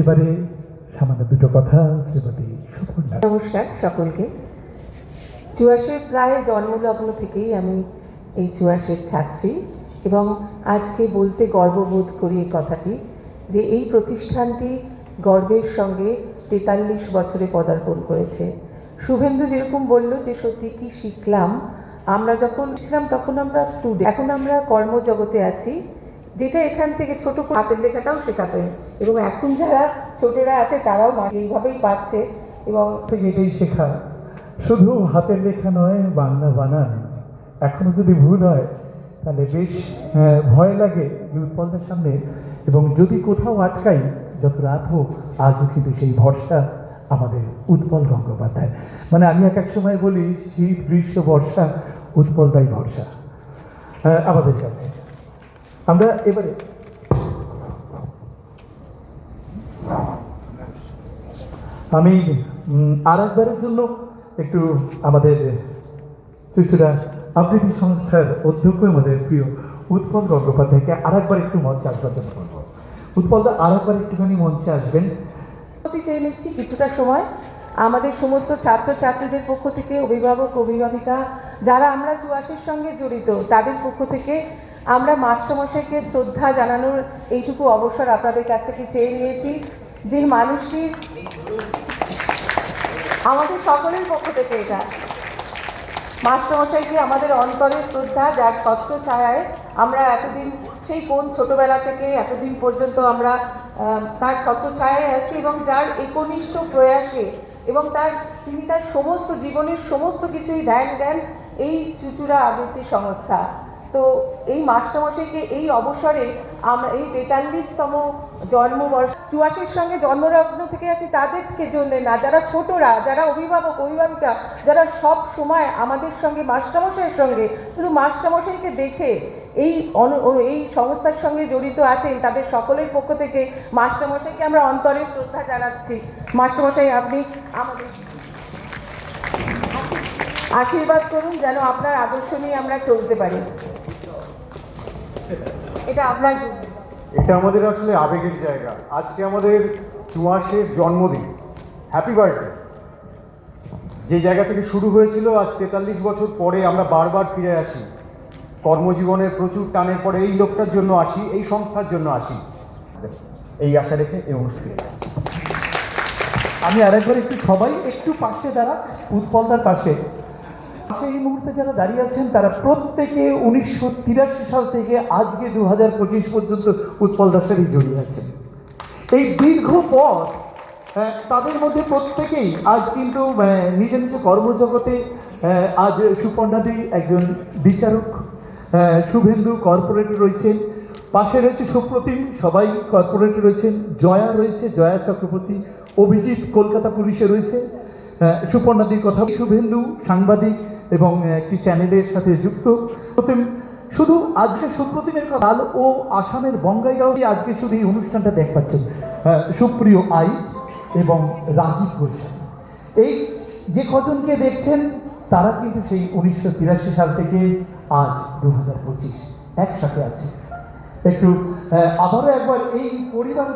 এবারে সামান্য দুটো কথা নমস্কার সকলকে। প্রায় জন্মলগ্ন থেকেই আমি এই ছাত্রী এবং আজকে বলতে গর্ববোধ করি এই কথাটি যে এই প্রতিষ্ঠানটি গর্বের সঙ্গে তেতাল্লিশ বছরে পদার্পণ করেছে। শুভেন্দু যেরকম বলল যে সত্যি কি শিখলাম, আমরা যখন ছিলাম তখন আমরা স্টুডেন্ট এখন আমরা কর্মজগতে আছি। যেটা এখান থেকে ছোট করে হাতের লেখাটাও শেখাতেন এবং এখন যারা ছোটরা আছে, তারাও এইভাবেই পাচ্ছে এবং থেকে এটাই শেখা। শুধু হাতের লেখা নয়, বাংলা বানান। এখনও যদি ভুল হয়, তাহলে বেশ ভয় লাগে উৎপলদের সামনে। এবং যদি কোথাও আটকাই, যত রাত হোক, আজও কিন্তু সেই ভরসা আমাদের উৎপল গঙ্গোপাধ্যায়। মানে আমি এক এক সময় বলি, শীত, গ্রীষ্ম, বর্ষা উৎপলদাই ভরসা। আমাদের কাছে। আমরা এবারে আমি আর একবারের জন্য একটু আমাদের চুচুরা আবৃত্তি সংস্থার অধ্যক্ষ, আমাদের প্রিয় উৎপল গঙ্গোপাধ্যায়কে আর একবার একটু মঞ্চে আসবার জন্য বলব উৎপলদা আর একবার একটুখানি মঞ্চে আসবেন। চেয়ে নিচ্ছি কিছুটা সময় আমাদের সমস্ত ছাত্রছাত্রীদের পক্ষ থেকে, অভিভাবক, অভিভাবিকা, যারা আমরা চুয়াশের সঙ্গে জড়িত, তাদের পক্ষ থেকে আমরা মাস্টারমশাইকে শ্রদ্ধা জানানোর এইটুকু অবসর আপনাদের কাছ থেকে চেয়ে নিয়েছি। যে মানুষটির আমাদের সকলের পক্ষ থেকে এটা। মাস্টারমশাইকে আমাদের অন্তরের শ্রদ্ধা, যার স্বচ্ছ ছায়ায় আমরা এতদিন সেই কোন ছোটবেলা থেকে এতদিন পর্যন্ত আমরা তার স্বচ্ছ ছায়ায় আছি এবং যার একনিষ্ঠ প্রয়াসে এবং তার, তিনি তার সমস্ত জীবনের সমস্ত কিছুই ধ্যান দেন এই চুচুড়া আবৃত্তি সংস্থা। তো এই মাস্টারমশাইকে এই অবসরে আমরা এই তেতাল্লিশতম জন্মবর্ষ, চুয়াশের সঙ্গে জন্মলগ্ন থেকে আছি তাদেরকে জন্য না, যারা ছোটরা, যারা অভিভাবক, অভিভাবিকা, যারা সব সময় আমাদের সঙ্গে মাস্টারমশাইয়ের সঙ্গে, শুধু মাস্টারমশাইকে দেখে এই এই সংস্থার সঙ্গে জড়িত আছেন তাদের সকলের পক্ষ থেকে মাস্টারমশাইকে আমরা অন্তরে শ্রদ্ধা জানাচ্ছি। মাস্টারমশাই আপনি আমাদের আশীর্বাদ করুন যেন আপনার আদর্শ নিয়ে আমরা চলতে পারি। এটা আপনার এটা আমাদের আসলে আবেগের জায়গা। আজকে আমাদের চুয়াশের জন্মদিন। হ্যাপি বার্থডে যে জায়গা থেকে শুরু হয়েছিল, আজ তেতাল্লিশ বছর পরে আমরা বারবার ফিরে আসি। কর্মজীবনের প্রচুর টানের পরে এই লোকটার জন্য আসি, এই সংস্থার জন্য আসি। এই আশা রেখে এই অনুষ্ঠানে আমি আরেকবার একটু সবাই একটু পাশে দাঁড়া উৎপলদার পাশে। পাশে এই মুহূর্তে যারা দাঁড়িয়ে আছেন তারা প্রত্যেকে উনিশশো তিরাশি সাল থেকে আজকে দু হাজার পঁচিশ পর্যন্ত উৎপল সাথে জড়িয়ে আছেন এই দীর্ঘ পথ আহ, তাদের মধ্যে প্রত্যেকেই আজ কিন্তু আহ, নিজ নিজ কর্মজগতে আহ, আজ সুপর্ণাদি একজন বিচারক শুভেন্দু কর্পোরেটর রয়েছেন। পাশে রয়েছে সুপ্রতিম সবাই কর্পোরেটর রয়েছেন। জয়া রয়েছে জয়া চক্রবর্তী। অভিজিৎ কলকাতা পুলিশে রয়েছে। সুপর্ণাদির কথা শুভেন্দু সাংবাদিক এবং একটি চ্যানেলের সাথে যুক্ত। শুধু আজকে সুপ্রতিমের কথা ও আসামের বঙ্গাইগাঁও আজকে শুধু এই অনুষ্ঠানটা দেখ পাচ্ছেন সুপ্রিয় আই এবং রাজীব ঘোষ এই যে কজনকে দেখছেন, তারা কিন্তু সেই উনিশশো তিরাশি সাল থেকে আজ দু হাজার পঁচিশ একসাথে আছে। একটু আবারও একবার এই পরিবার